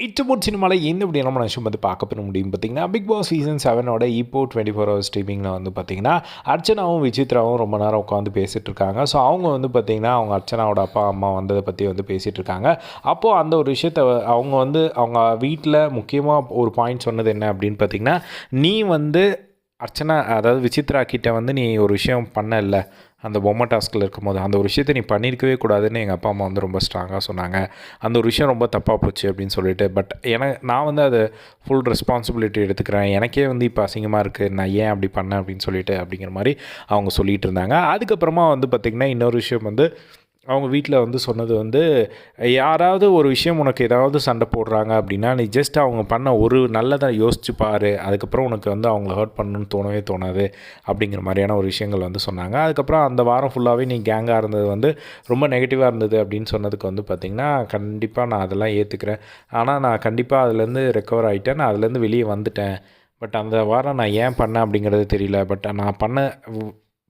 இட்டுமோட் சினிமாவில் எந்த இப்படி நம்ம விஷயம் வந்து பார்க்க பெற முடியும் பார்த்தீங்கன்னா பிக் பாஸ் சீசன் செவனோட இப்போ டுவெண்ட்டி ஃபோர் ஹவர்ஸ் ஸ்ட்ரீமிங்கில் வந்து பார்த்தீங்கன்னா அர்ச்சனாவும் விசித்ராவும் ரொம்ப நேரம் உட்காந்து பேசிகிட்டு இருக்காங்க. ஸோ அவங்க வந்து பார்த்திங்கன்னா அவங்க அர்ச்சனாவோட அப்பா அம்மா வந்ததை பற்றி வந்து பேசிகிட்டு இருக்காங்க. அப்போது அந்த ஒரு விஷயத்த அவங்க வந்து அவங்க வீட்டில் முக்கியமாக ஒரு பாயிண்ட் சொன்னது என்ன அப்படின்னு பார்த்தீங்கன்னா நீ வந்து அர்ச்சனா அதாவது விசித்ரா கிட்ட வந்து நீ ஒரு விஷயம் பண்ணல. அந்த பொம்மை டாஸ்கில் இருக்கும்போது அந்த ஒரு விஷயத்தை நீ பண்ணியிருக்கவே கூடாதுன்னு எங்கள் அப்பா அம்மா வந்து ரொம்ப ஸ்ட்ராங்காக சொன்னாங்க. அந்த ஒரு விஷயம் ரொம்ப தப்பாக போச்சு அப்படின்னு சொல்லிட்டு பட் எனக்கு நான் வந்து அதை ஃபுல் ரெஸ்பான்சிபிலிட்டி எடுத்துக்கிறேன். எனக்கே வந்து இப்போ அசிங்கமாக இருக்குது நான் ஏன் அப்படி பண்ணேன் அப்படின்னு சொல்லிட்டு அப்படிங்கிற மாதிரி அவங்க சொல்லிகிட்டு இருந்தாங்க. அதுக்கப்புறமா வந்து பார்த்திங்கன்னா இன்னொரு விஷயம் வந்து அவங்க வீட்டில் வந்து சொன்னது வந்து யாராவது ஒரு விஷயம் உனக்கு ஏதாவது சண்டை போடுறாங்க அப்படின்னா நீ ஜஸ்ட் அவங்க பண்ண ஒரு நல்லதை யோசிச்சு பாரு. அதுக்கப்புறம் உனக்கு வந்து அவங்கள ஹர்ட் பண்ணணும்னு தோணவே தோணாது. அப்படிங்கிற மாதிரியான ஒரு விஷயங்கள் வந்து சொன்னாங்க. அதுக்கப்புறம் அந்த வாரம் ஃபுல்லாகவே நீ கேங்காக இருந்தது வந்து ரொம்ப நெகட்டிவாக இருந்தது அப்படின்னு சொன்னதுக்கு வந்து பார்த்திங்கன்னா கண்டிப்பாக நான் அதெல்லாம் ஏற்றுக்கிறேன் ஆனால் நான் கண்டிப்பாக அதுலேருந்து ரெக்கவர் ஆகிட்டேன் நான் அதுலேருந்து வெளியே வந்துட்டேன். பட் அந்த வாரம் நான் ஏன் பண்ணேன் அப்படிங்கிறது தெரியல. பட் நான் பண்ண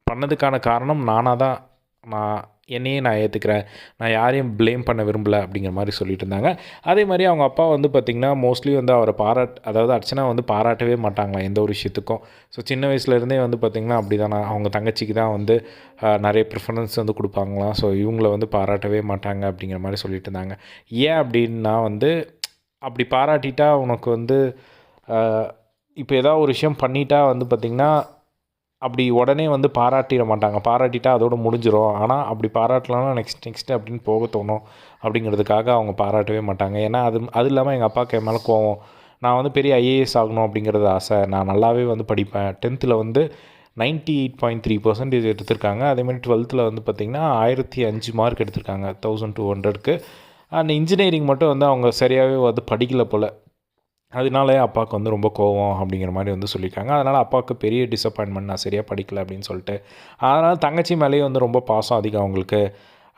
பண்ணதுக்கான காரணம் நானாக தான் நான் என்னையே நான் ஏற்றுக்கிறேன் நான் யாரையும் ப்ளேம் பண்ண விரும்பல அப்படிங்கிற மாதிரி சொல்லிட்டு இருந்தாங்க. அதே மாதிரி அவங்க அப்பா வந்து பார்த்திங்கன்னா மோஸ்ட்லி வந்து அவரை பாராட் அதாவது அர்ச்சனா வந்து பாராட்டவே மாட்டாங்களாம் எந்த ஒரு விஷயத்துக்கும். ஸோ சின்ன வயசுலேருந்தே வந்து பார்த்திங்கன்னா அப்படி தான் அவங்க தங்கச்சிக்கு தான் வந்து நிறைய ப்ரிஃபரன்ஸ் வந்து கொடுப்பாங்களாம். ஸோ இவங்கள வந்து பாராட்டவே மாட்டாங்க அப்படிங்கிற மாதிரி சொல்லிட்டு இருந்தாங்க. ஏன் அப்படின்னா வந்து அப்படி பாராட்டிட்டா உனக்கு வந்து இப்போ ஏதாவது ஒரு விஷயம் பண்ணிட்டா வந்து பார்த்திங்கன்னா அப்படி உடனே வந்து பாராட்டிட மாட்டாங்க. பாராட்டிட்டா அதோடு முடிஞ்சிடும் ஆனால் அப்படி பாராட்டலாம்னா நெக்ஸ்ட் நெக்ஸ்ட் அப்படின்னு போக தோணும். அப்படிங்கிறதுக்காக அவங்க பாராட்டவே மாட்டாங்க. ஏன்னா அது அது இல்லாமல் எங்கள் அப்பாவுக்கு என் மேலே கோவம். நான் வந்து பெரிய ஐஏஎஸ் ஆகணும் அப்படிங்கிறது ஆசை. நான் நல்லாவே வந்து படிப்பேன். டென்த்தில் வந்து ninety eight point three percentage எடுத்திருக்காங்க அதேமாதிரி டுவெல்த்தில் வந்து பார்த்திங்கன்னா ஆயிரத்தி அஞ்சு மார்க் எடுத்திருக்காங்க தௌசண்ட் டூ ஹண்ட்ரட்க்கு அண்ட் இன்ஜினியரிங் மட்டும் வந்து அவங்க சரியாகவே வந்து படிக்கல போல். அதனாலே அப்பாவுக்கு வந்து ரொம்ப கோவம் அப்படிங்கிற மாதிரி வந்து சொல்லியிருக்காங்க. அதனால் அப்பாவுக்கு பெரிய டிசப்பாயின்மெண்ட் நான் சரியாக படிக்கல அப்படின்னு சொல்லிட்டு அதனால் தங்கச்சி மேலேயே வந்து ரொம்ப பாசம் அதிகம் அவங்களுக்கு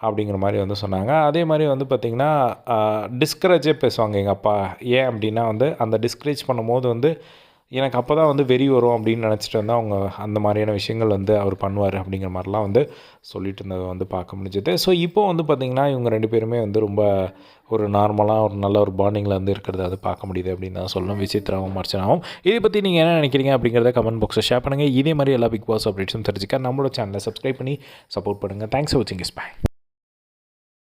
அப்படிங்கிற மாதிரி வந்து சொன்னாங்க. அதே மாதிரி வந்து பார்த்திங்கன்னா டிஸ்கரேஜே பேசுவாங்க எங்கள் அப்பா. ஏன் அப்படின்னா வந்து அந்த டிஸ்கரேஜ் பண்ணும்போது வந்து எனக்கு அப்போ தான் வந்து வெறி வரும் அப்படின்னு நினச்சிட்டு வந்து அவங்க அந்த மாதிரியான விஷயங்கள் வந்து அவர் பண்ணுவார் அப்படிங்கிற மாதிரிலாம் வந்து சொல்லிட்டு இருந்ததை வந்து பார்க்க முடிஞ்சது. ஸோ இப்போ வந்து பார்த்திங்கன்னா இவங்க ரெண்டு பேருமே வந்து ரொம்ப ஒரு நார்மலாக ஒரு நல்ல ஒரு பாண்டிங்கில் வந்து இருக்கிறத அது பார்க்க முடியுது அப்படின்னு தான் சொல்லணும். விசித்ராவும் அர்ச்சனாவும் இதை பற்றி நீங்கள் என்ன நினைக்கிறீங்க அப்படிங்கிறத கமெண்ட் பாக்ஸில் ஷேர் பண்ணுங்கள் இதே மாதிரி எல்லா பிக் பாஸ் அப்டேட்ஸும் தெரிஞ்சுக்க நம்மளோட சேனலை சப்ஸ்கிரைப் பண்ணி சப்போர்ட் பண்ணுங்கள் தேங்க்ஸ் ஃபார் வாட்சிங் இஸ் பை